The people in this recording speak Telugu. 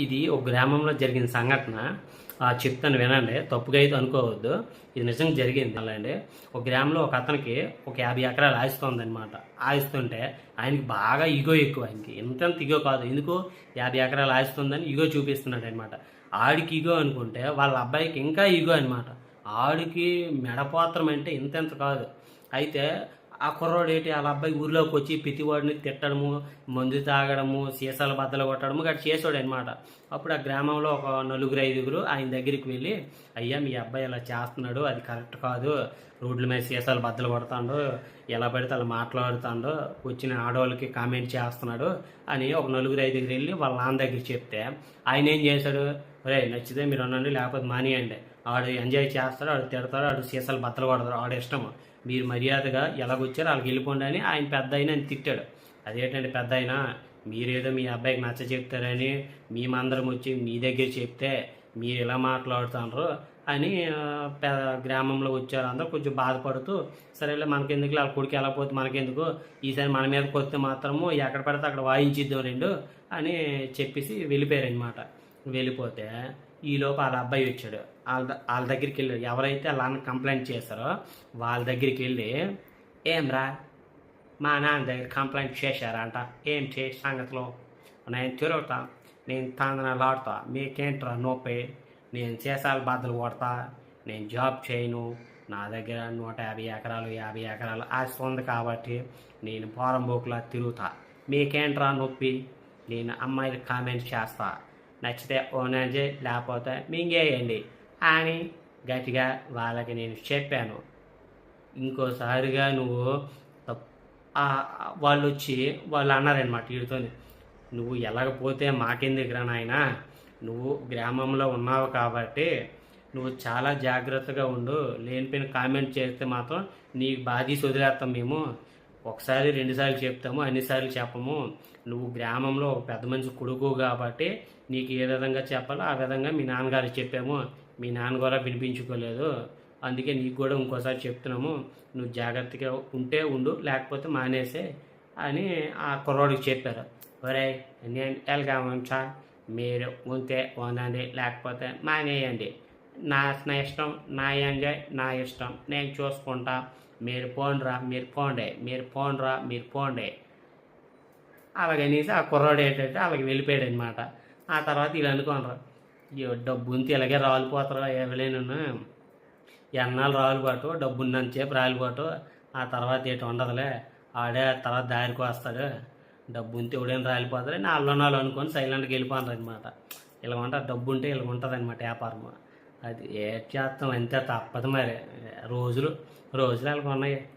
ఇది ఒక గ్రామంలో జరిగిన సంఘటన. ఆ, చెప్తాను వినండి. తప్పుగా అయితే అనుకోవద్దు. ఇది నిజంగా జరిగింది. అలా అండి. ఒక గ్రామంలో ఒక అతనికి ఒక యాభై ఎకరాలు ఆయిస్తుంది అనమాట ఆయిస్తుంటే ఆయనకి బాగా ఇగో ఎక్కువ ఆయనకి. ఇంతంత ఇగో కాదు. ఎందుకు? యాభై ఎకరాలు ఆయిస్తుందని ఇగో చూపిస్తున్నాడు అనమాట ఆడికి ఇగో అనుకుంటే వాళ్ళ అబ్బాయికి ఇంకా ఇగో అనమాట ఆడికి మెడపాత్రం అంటే ఇంతెంత కాదు. అయితే ఆ కుర్రోడు ఏంటి? వాళ్ళ అబ్బాయి ఊర్లోకి వచ్చి ప్రతివాడిని తిట్టడము మందు తాగడము సీసాలు బద్దలు కొట్టడము గట్టి చేసాడు అనమాట అప్పుడు ఆ గ్రామంలో ఒక నలుగురు ఐదుగురు ఆయన దగ్గరికి వెళ్ళి అయ్యా మీ అబ్బాయి ఇలా చేస్తున్నాడు అది కరెక్ట్ కాదు. రోడ్ల మీద సీసాలు బద్దలు కొడతాడు ఎలా పడితే అలా మాట్లాడుతాడు వచ్చిన ఆడవాళ్ళకి కామెంట్ చేస్తున్నాడు అని ఒక నలుగురు ఐదుగురు వెళ్ళి వాళ్ళ నాన్న దగ్గరికి చెప్తే ఆయన ఏం చేశాడు? రే నచ్చితే మీరు అనండి లేకపోతే మానేయండి. ఆడు ఎంజాయ్ చేస్తాడు ఆడు తిడతాడు ఆడు సీసాలు బద్దలు కొడతాడు ఆడు ఇష్టము. మీరు మర్యాదగా ఎలాగొచ్చారో వాళ్ళకి వెళ్ళిపోండి అని ఆయన పెద్ద అయినా అని తిట్టాడు. అదేంటంటే పెద్ద అయినా మీరేదో మీ అబ్బాయికి నచ్చ చెప్తారని మేమందరం వచ్చి మీ దగ్గర చెప్తే మీరు ఇలా మాట్లాడుతున్నారు అని ఆ, గ్రామంలో వచ్చారు అందరూ కొంచెం బాధపడుతూ సరేలే మనకెందుకు వాళ్ళ కొడుకు వెళ్ళకపోతే మనకెందుకు? ఈసారి మన మీదకి వస్తే మాత్రము ఎక్కడ పడితే అక్కడ వాయించిద్దాం రెండు అని చెప్పేసి వెళ్ళిపోయారనమాట వెళ్ళిపోతే ఈలోపు వాళ్ళ అబ్బాయి వచ్చాడు. వాళ్ళ వాళ్ళ దగ్గరికి వెళ్ళాడు ఎవరైతే అలా కంప్లైంట్ చేశారో వాళ్ళ దగ్గరికి వెళ్ళి ఏం రా? మా నాన్న దగ్గర కంప్లైంట్ చేశారంట. ఏం చే సంగతిలో? నేను తిరుగుతా. నేను తాందనాలు ఆడతా. మీకేంట్రా నొప్పి? నేను చేసాలు బాధలు కొడతా. నేను జాబ్ చేయను. నా దగ్గర నూట యాభై ఎకరాలు యాభై ఎకరాలు ఆస్తి ఉంది కాబట్టి నేను పోరంబోకులా తిరుగుతా. మీకేంట్రా నొప్పి? నేను అమ్మాయిలు కామెంట్ చేస్తా. నచ్చితే ఓనంజే లేకపోతే మింగేయండి అని గట్టిగా వాళ్ళకి నేను చెప్పాను. ఇంకోసారిగా నువ్వు వాళ్ళు వచ్చి వాళ్ళు అన్నారనమాట వీడితో నువ్వు ఎలాగపోతే మాకెందుకురా నాయన? నువ్వు గ్రామంలో ఉన్నావు కాబట్టి నువ్వు చాలా జాగ్రత్తగా ఉండు. లేనిపోయిన కామెంట్ చేస్తే మాత్రం నీకు బాధీసి వదిలేస్తాం మేము. ఒకసారి రెండుసార్లు చెప్తాము అన్నిసార్లు చెప్పము. నువ్వు గ్రామంలో ఒక పెద్ద మనిషి కొడుకు కాబట్టి నీకు ఏ విధంగా చెప్పాలో ఆ విధంగా మీ నాన్నగారు చెప్పాము. మీ నాన్న కూడా వినిపించుకోలేదు. అందుకే నీకు కూడా ఇంకోసారి చెప్తున్నాము. నువ్వు జాగ్రత్తగా ఉంటే ఉండు లేకపోతే మానేసే అని ఆ కుర్రోడికి చెప్పారు. ఒరే నేను ఎలాగమంటా మీరు ఉంటే ఉండండి లేకపోతే మానేయండి. నా నా ఇష్టం నా ఎంజాయ్ నా ఇష్టం. నేను చూసుకుంటా. మీరు పోండ్రా మీరు పోండే మీరు పోండ్రా మీరు పోండే. అలాగనేసి ఆ కుర్రాడు ఏంటంటే అలాగే వెళ్ళిపోయాడు అనమాట ఆ తర్వాత వీళ్ళు అనుకోనరు "అయ్యో, డబ్బు ఉంటే ఇలాగే రాలిపోతారు ఎవరైనా ఎన్నాళ్ళు రాలిపోటు డబ్బున్నంతసేపు రాలిపోటు ఆ తర్వాత ఏటి ఉండదులే ఆడే తర్వాత దారికి వస్తాడు. డబ్బు ఉంటే ఎవడైనా రాలిపోతాడు. నాలుగు నాలుగు అనుకొని సైలెంట్గా వెళ్ళిపోతారు అనమాట ఇలా ఉంటారు డబ్బు ఉంటే ఇలా ఉంటుంది అనమాట వ్యాపారం అది ఏ చేస్తాం అంతే తప్పదు మరి. రోజులు రోజులు అలాగ ఉన్నాయి.